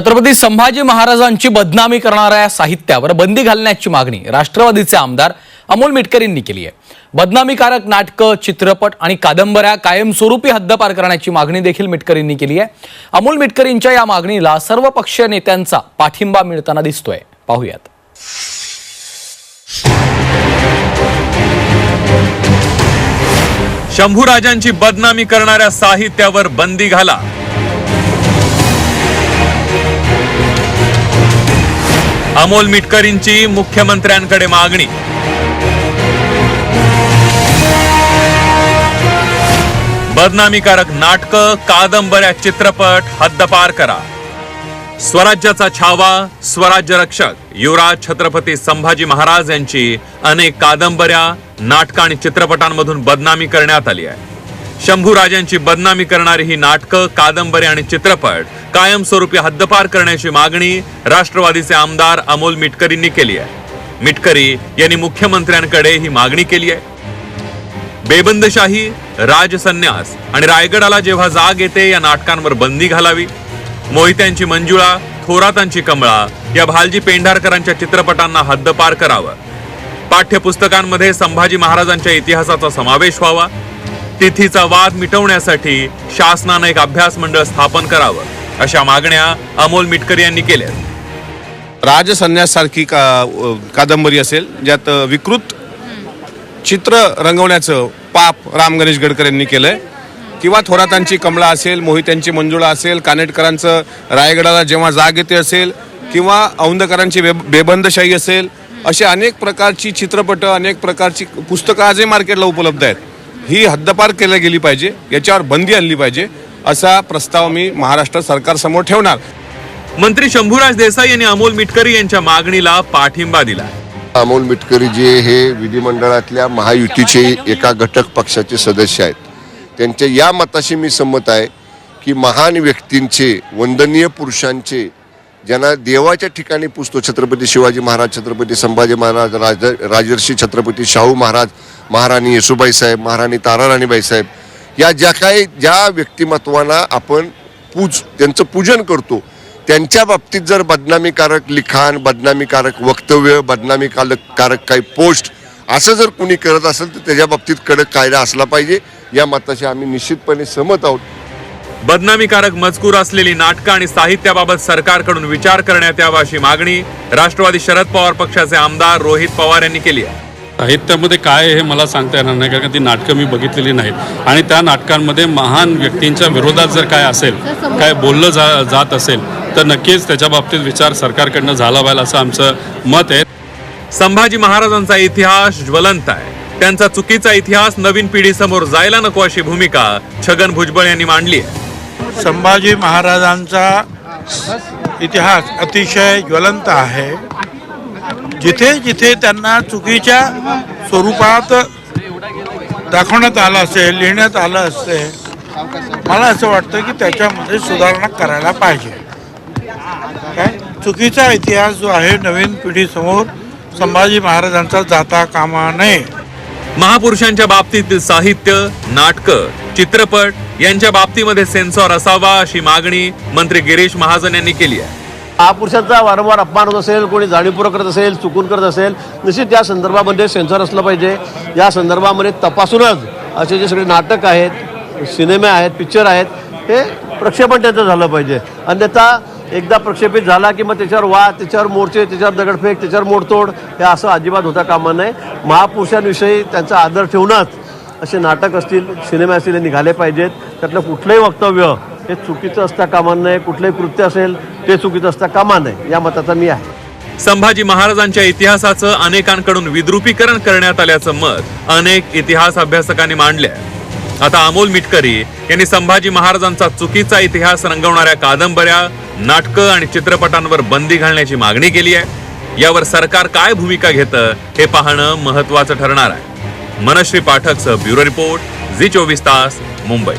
छत्रपती संभाजी महाराजांची बदनामी करणाऱ्या साहित्यावर बंदी घालण्याची मागणी राष्ट्रवादीचे आमदार अमोल मिटकरींनी केली आहे. बदनामीकारक नाटकं चित्रपट आणि कादंबऱ्या कायमस्वरूपी हद्दपार करण्याची मागणी देखील मिटकरींनी केली आहे. अमोल मिटकरींच्या या मागणीला सर्व पक्षीय नेत्यांचा पाठिंबा मिळताना दिसतोय. पाहूयात. शंभूराजांची बदनामी करणाऱ्या साहित्यावर बंदी घाला. अमोल मिटकरींची मुख्यमंत्र्यांकडे मागणी. बदनामीकारक नाटकं कादंबऱ्या चित्रपट हद्दपार करा. स्वराज्याचा छावा स्वराज्य रक्षक युवराज छत्रपती संभाजी महाराज यांची अनेक कादंबऱ्या नाटकं आणि चित्रपटांमधून बदनामी करण्यात आली आहे. शंभूराजांची बदनामी करणारी ही नाटकं कादंबरी आणि चित्रपट कायमस्वरूपी हद्दपार करण्याची मागणी राष्ट्रवादीचे आमदार अमोल मिटकरींनी केली आहे. मिटकरी यांनी मुख्यमंत्र्यांकडे ही मागणी केली आहे. बेबंदशाही राजसन्यास आणि रायगडाला जेव्हा जाग येते या नाटकांवर बंदी घालावी. मोहित्यांची मंजुळा थोरातांची कमळा या भालजी पेंढारकरांच्या चित्रपटांना हद्दपार करावं. पाठ्यपुस्तकांमध्ये संभाजी महाराजांच्या इतिहासाचा समावेश व्हावा. तिथीचा वाद मिटवण्यासाठी शासनानं एक अभ्यास मंडळ स्थापन करावं अशा मागण्या अमोल मिटकर यांनी केल्या राजसन्यासारखी का कादंबरी असेल ज्यात विकृत चित्र रंगवण्याचं पाप राम गणेश गडकर यांनी केलंय. किंवा थोरातांची कमळा असेल मोहित्यांची मंजुळा असेल कानेटकरांचं रायगडाला जेव्हा जाग येते असेल किंवा औंधकरांची बे बेबंदशाही असेल असे अनेक प्रकारची चित्रपट अनेक प्रकारची पुस्तकं आजही मार्केटला उपलब्ध आहेत. ही हद्दपार केली गेली पाहिजे याच्यावर बंदी आणली पाहिजे असा प्रस्ताव मी महाराष्ट्र सरकारसमोर ठेवणार. मंत्री शंभूराज देसाई यांनी अमोल मिटकरी यांच्या मागणीला पाठिंबा दिला. अमोल मिटकरी जे हे विधिमंडळातल्या महायुतीचे एका घटक पक्षाचे सदस्य आहेत. त्यांच्या या मताशी मी संमत आहे की महान व्यक्तींचे वंदनीय पुरुषांचे ज्यांना देवाच्या ठिकाणी पुजतो छत्रपती शिवाजी महाराज छत्रपती संभाजी महाराज राज राजर्षी छत्रपती शाहू महाराज महाराणी येसुबाई साहेब महाराणी ताराराणीबाई साहेब या ज्या काही ज्या व्यक्तिमत्वांना आपण पूज त्यांचं पूजन करतो त्यांच्या बाबतीत जर बदनामीकारक लिखाण बदनामीकारक वक्तव्य बदनामीकारक कारक काही पोस्ट असं जर कुणी करत असेल तर त्याच्या बाबतीत कडक कायदा असला पाहिजे. या मताशी आम्ही निश्चितपणे सहमत आहोत. बदनामीकारक मजकूर असलेली नाटकं आणि साहित्याबाबत सरकारकडून विचार करण्यात यावा अशी मागणी राष्ट्रवादी शरद पवार पक्षाचे आमदार रोहित पवार यांनी केली आहे. साहित्यामध्ये काय हे मला सांगता येणार नाही कारण ती नाटकं मी बघितलेली नाहीत. आणि त्या नाटकांमध्ये महान व्यक्तींच्या विरोधात जर काय असेल काय बोललं जा जात असेल तर नक्कीच त्याच्या बाबतीत विचार सरकारकडनं झाला पाहिजे असं आमचं मत आहे. संभाजी महाराजांचा इतिहास ज्वलंत आहे. त्यांचा चुकीचा इतिहास नवीन पिढीसमोर जायला नको अशी भूमिका छगन भुजबळ यांनी मांडली आहे. संभाजी महाराजांचा इतिहास अतिशय ज्वलंत आहे. जिथे जिथे त्यांना चुकीच्या स्वरूपात दाखवण्यात आलं असेल लिहिण्यात आलं असेल मला असं वाटतं की त्याच्यामध्ये सुधारणा करायला पाहिजे. काय? चुकीचा इतिहास जो आहे नवीन पिढीसमोर संभाजी महाराजांचा जाता कामा नये. महापुरुषांच्या बाबतीत साहित्य नाटकं चित्रपट यांच्या बाबतीमध्ये सेन्सॉर असावा अशी मागणी मंत्री गिरीश महाजन यांनी केली आहे. महापुरुषांचा वारंवार अपमान होत असेल कोणी जाणीवपूर्वक करत असेल चुकून करत असेल निश्चित या संदर्भामध्ये सेन्सॉर असलं पाहिजे. या संदर्भामध्ये तपासूनच असे जे सगळे नाटक आहेत सिनेमे आहेत पिक्चर आहेत हे प्रक्षेपण त्यांचं झालं पाहिजे. अन्यथा एकदा प्रक्षेपित झाला की मग त्याच्यावर वाद त्याच्यावर मोर्चे त्याच्यावर दगडफेक त्याच्यावर मोडतोड हे असं अजिबात होता कामा नये. महापुरुषांविषयी त्यांचा आदर ठेवूनच असे नाटक असतील सिनेमे असतील हे निघाले पाहिजेत. त्यातलं कुठलंही वक्तव्य हे चुकीचं असता कामा नये कुठलंही कृत्य असेल ते चुकीचं असता कामा नये या मताचा मी आहे. संभाजी महाराजांच्या इतिहासाचं अनेकांकडून विद्रुपीकरण करण्यात आल्याचं मत अनेक इतिहास अभ्यासकांनी मांडले आहे आता अमोल मिटकरी यांनी संभाजी महाराजांचा चुकीचा इतिहास रंगवणाऱ्या कादंबऱ्या नाटकं आणि चित्रपटांवर बंदी घालण्याची मागणी केली आहे. यावर सरकार काय भूमिका घेतं हे पाहणं महत्वाचं ठरणार आहे. मनश्री पाठकसह ब्युरो रिपोर्ट झी चोवीस तास मुंबई.